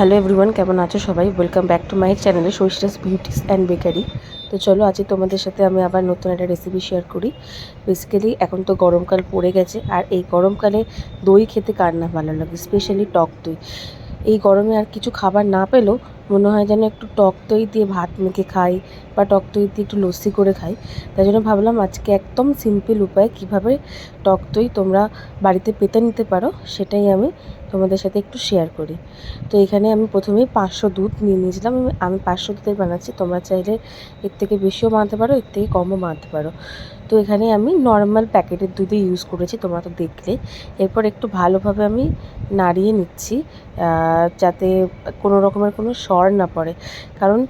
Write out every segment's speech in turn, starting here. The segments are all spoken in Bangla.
হ্যালো এভরিওয়ান, কেমন আছো সবাই? ওয়েলকাম ব্যাক টু মাই চ্যানেলে সৈশ্রাস বিউটিস অ্যান্ড বেকারি তো চলো, আজকে তোমাদের সাথে আমি আবার নতুন একটা রেসিপি শেয়ার করি। বেসিক্যালি এখন তো গরমকাল পড়ে গেছে, আর এই গরমকালে দই খেতে কার না ভালো লাগে? স্পেশালি টক দই। এই গরমে আর কিছু খাবার না পেলেও মনে হয় যেন একটু টক দই দিয়ে ভাত মেখে খাই বা টক দই দিয়ে একটু লস্যি করে খাই। তাই জন্য ভাবলাম আজকে একদম সিম্পল উপায়ে কীভাবে টক দই তোমরা বাড়িতে পেতে নিতে পারো, সেটাই আমি তোমাদের সাথে একটু শেয়ার করি। তো এখানে আমি প্রথমেই পাঁচশো দুধ নিয়ে নিয়েছিলাম। আমি- পাঁচশো দুধের বানাচ্ছি। তোমরা চাইলে এর থেকে বেশিও বানাতে পারো, এর থেকে কমও বানাতে পারো। তো এখানে আমি নর্মাল প্যাকেটের দুধই ইউজ করেছি, তোমরা তো দেখলে। এরপর একটু ভালোভাবে আমি নাড়িয়ে নিচ্ছি যাতে কোনো রকমের কোনো সর না পড়ে। কারণ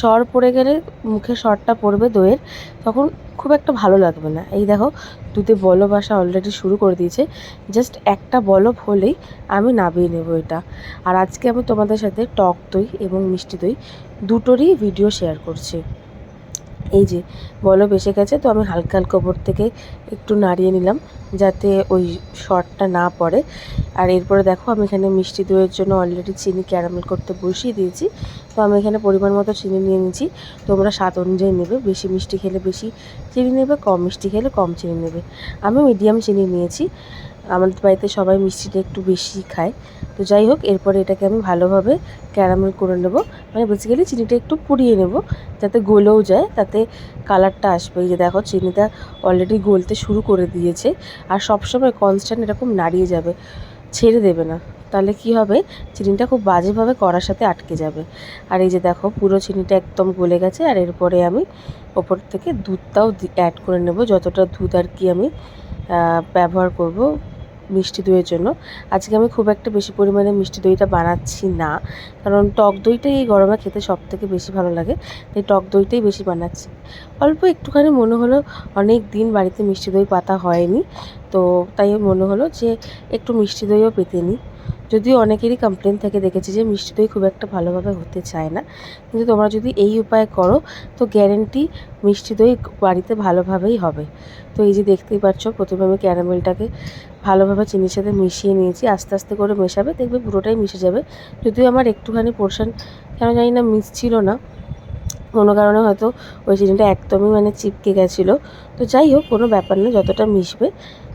সর পড়ে গেলে মুখে সরটা পড়বে দইয়ের, তখন খুব একটা ভালো লাগবে না। এই দেখো, দুধে বলব আসা অলরেডি শুরু করে দিয়েছে। জাস্ট একটা বলব হলেই আমি নামিয়ে নেব এটা। আর আজকে আমি তোমাদের সাথে টক দই এবং মিষ্টি দই দুটোরই ভিডিও শেয়ার করছি। এই যে বলব এসে গেছে, তো আমি হালকা হালকা ওপর থেকে একটু নাড়িয়ে নিলাম যাতে ওই শর্টটা না পড়ে। আর এরপরে দেখো আমি এখানে মিষ্টি দইয়ের জন্য অলরেডি চিনি ক্যারামেল করতে বসিয়ে দিয়েছি। তো আমি এখানে পরিমাণ মতো চিনি নিয়ে নিয়েছি। তোমরা স্বাদ অনুযায়ী নেবে, বেশি মিষ্টি খেলে বেশি চিনি নেবে, কম মিষ্টি খেলে কম চিনি নেবে। আমি মিডিয়াম চিনি নিয়েছি। আমাদের বাড়িতে সবাই মিষ্টিটা একটু বেশি খায়। তো যাই হোক, এরপরে এটাকে আমি ভালোভাবে ক্যারামেল করে নেব। মানে বেসিক্যালি চিনিটা একটু পুড়িয়ে নেব, যাতে গলেও যায়, তাতে কালারটা আসবে। যে দেখো, চিনিটা অলরেডি গলতে শুরু করে দিয়েছে। আর সবসময় কনস্ট্যান্ট এরকম নাড়িয়ে যাবে, ছেড়ে দেবে না। তাহলে কি হবে? চিনিটা খুব বাজেভাবে কড়ার সাথে আটকে যাবে। আর এই যে দেখো, পুরো চিনিটা একদম গলে গেছে। আর এরপরে আমি ওপর থেকে দুধটাও অ্যাড করে নেব। যতটা দুধ আর কি আমি ব্যবহার করব মিষ্টি দইয়ের জন্য। আজকে আমি খুব একটা বেশি পরিমাণে মিষ্টি দইটা বানাচ্ছি না। কারণ টক দইটাই এই গরমে খেতে সব থেকে বেশি ভালো লাগে। তাই টক দইটাই বেশি বানাচ্ছি। অল্প একটুখানি মনে হলো অনেক দিন বাড়িতে মিষ্টি দই পাতা হয়নি। তো তাই মনে হলো যে একটু মিষ্টি দইও পেতে নিই। যদিও অনেকেরই কমপ্লেন থেকে, দেখেছি যে মিষ্টি দই খুব একটা ভালোভাবে হতে চায় না। কিন্তু তোমরা যদি এই উপায় করো, তো গ্যারেন্টি মিষ্টি দই বাড়িতে ভালোভাবেই হবে। তো এই যে দেখতেই পাচ্ছ, প্রথমে আমি ক্যারামেলটাকে ভালোভাবে চিনির সাথে মিশিয়ে নিয়েছি, আস্তে আস্তে করে মেশাবে, দেখবে পুরোটাই মিশে যাবে। যদিও আমার একটুখানি পোর্শন কেন জানি না মিশছিল না। কোনো কারণে হয়তো ওই চিনিটা একদমই মানে চিপকে গেছিল। তো যাই হোক, কোনো ব্যাপার না, যতটা মিশবে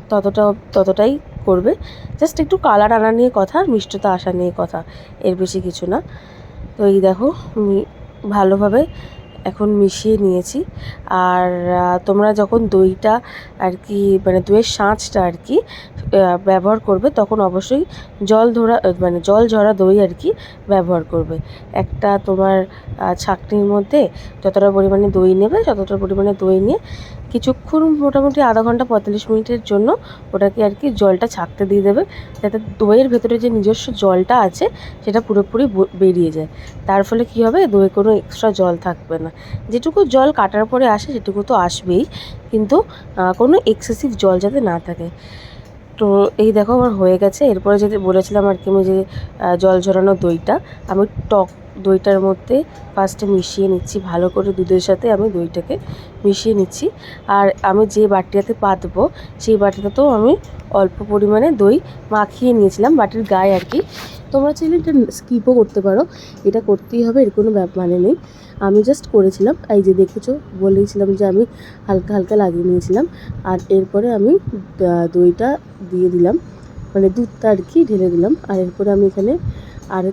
ততটা ততটাই করবে। জাস্ট একটু কালার আনা নিয়ে কথা আর মিষ্টতা আসা নিয়ে কথা, এর বেশি কিছু না। তো এই দেখো ভালোভাবে এখন মিশিয়ে নিয়েছি। আর তোমরা যখন দইটা আর কি মানে দইয়ের সাঁচটা আর কি ব্যবহার করবে, তখন অবশ্যই জল ধরা মানে জল ঝরা দই আর কি ব্যবহার করবে। একটা তোমার ছাঁকনির মধ্যে যতটা পরিমাণে দই নেবে ততটা পরিমাণে দই নিয়ে কিছুক্ষণ মোটামুটি আধা ঘণ্টা পঁয়তাল্লিশ মিনিটের জন্য ওটাকে আর কি জলটা ছাকতে দিয়ে দেবে, যাতে দইয়ের ভেতরে যে নিজস্ব জলটা আছে সেটা পুরোপুরি বেরিয়ে যায়। তার ফলে কী হবে? দইয়ে কোনো এক্সট্রা জল থাকবে না। যেটুকু জল কাটার পরে আসে সেটুকু তো আসবেই, কিন্তু কোনো এক্সেসিভ জল যাতে না থাকে। তো এই দেখো আমার হয়ে গেছে। এরপরে যেটা বলেছিলাম আর কি আমি যে জল ঝরানো দইটা, আমি টক দইটার মধ্যে ফার্স্টে মিশিয়ে নিচ্ছি। ভালো করে দুধের সাথে আমি দইটাকে মিশিয়ে নিচ্ছি। আর আমি যে বাটিটাতে পাতবো, সেই বাটিটাতেও আমি অল্প পরিমাণে দই মাখিয়ে নিয়েছিলাম বাটির গায়ে আর কি। তোমরা চাইলে এটা স্কিপও করতে পারো। এটা করতেই হবে, এর কোনো মানে নেই। আমি জাস্ট করেছিলাম। এই যে দেখেছ বলেছিলাম যে আমি হালকা হালকা লাগিয়ে নিয়েছিলাম। আর এরপরে আমি দইটা দিয়ে দিলাম। মানে দুধটা আর কি ঢেলে দিলাম। আর এরপরে আমি এখানে আর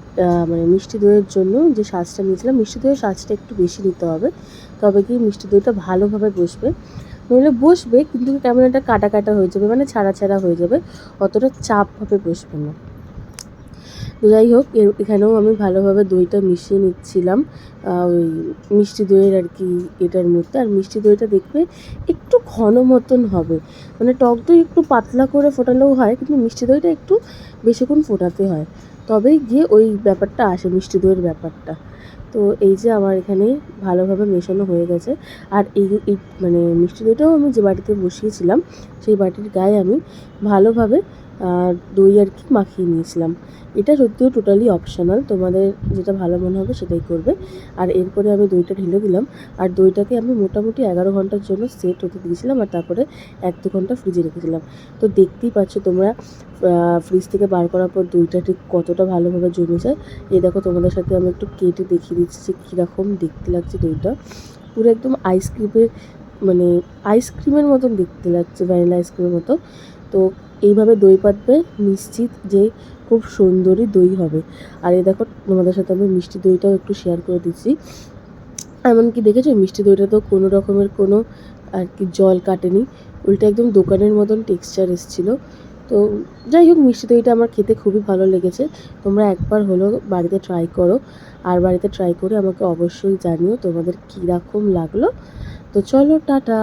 মানে মিষ্টি দইয়ের জন্য যে সাজটা নিয়েছিলাম, মিষ্টি দইয়ের সাজটা একটু বেশি নিতে হবে। তবে কি মিষ্টি দইটা ভালোভাবে বসবে। নইলে বসবে, কিন্তু কেমন একটা কাটা কাটা হয়ে যাবে মানে ছাড়া ছাড়া হয়ে যাবে। অতটা চাপভাবে বসবে না। তো যাই হোক এখানেও আমি ভালোভাবে দইটা মিশিয়ে নিচ্ছিলাম ওই মিষ্টি দইয়ের আর কি এটার মধ্যে। আর মিষ্টি দইটা দেখবে একটু ঘন মতন হবে। মানে টক দই একটু পাতলা করে ফোটালেও হয়, কিন্তু মিষ্টি দইটা একটু বেশিক্ষণ ফোটাতে হয়। তবেই গিয়ে ওই ব্যাপারটা আসে, মিষ্টি দইয়ের ব্যাপারটা। তো এই যে আমার এখানে ভালোভাবে মেশানো হয়ে গেছে। আর এই এই মানে মিষ্টি দইটাও আমি যে বাটিতে বসিয়েছিলাম, সেই বাটির গায়ে আমি ভালোভাবে আহ, দই আর কি মাখিয়ে নিয়েছিলাম। এটা সত্যিও টোটালি অপশনাল তোমাদের যেটা ভালো মনে হবে সেটাই করবে। আর এরপরে আমি দইটা ঢেলে দিলাম। আর দইটাকে আমি মোটামুটি এগারো ঘণ্টার জন্য সেট হতে দিয়েছিলাম আর তারপরে এক দু ঘণ্টা ফ্রিজে রেখেছিলাম। তো দেখতেই পাচ্ছ তোমরা ফ্রিজ থেকে বার করার পর দইটা ঠিক কতটা ভালোভাবে জমে যায়। এই দেখো তোমাদের সাথে আমি একটু কেটে দেখিয়ে দিচ্ছি যে কীরকম দেখতে লাগছে দইটা। পুরো একদম আইসক্রিমের মানে আইসক্রিমের মতন দেখতে লাগছে ভ্যানিলা আইসক্রিমের মতো। তো এইভাবে দই পাতবে, নিশ্চিত যে খুব সুন্দরই দই হবে। আর এই দেখো, তোমাদের সাথে আমি মিষ্টি দইটাও একটু শেয়ার করে দিচ্ছি। এমনকি দেখেছ, মিষ্টি দইটা তো কোনো রকমের কোনো আর কি জল কাটেনি। উল্টো একদম দোকানের মতন টেক্সচার এসেছিল। তো যাই হোক, মিষ্টি দইটা আমার খেতে খুবই ভালো লেগেছে। তোমরা একবার হলো বাড়িতে ট্রাই করো। আর বাড়িতে ট্রাই করে আমাকে অবশ্যই জানিও তোমাদের কীরকম লাগল। তো চলো, টাটা!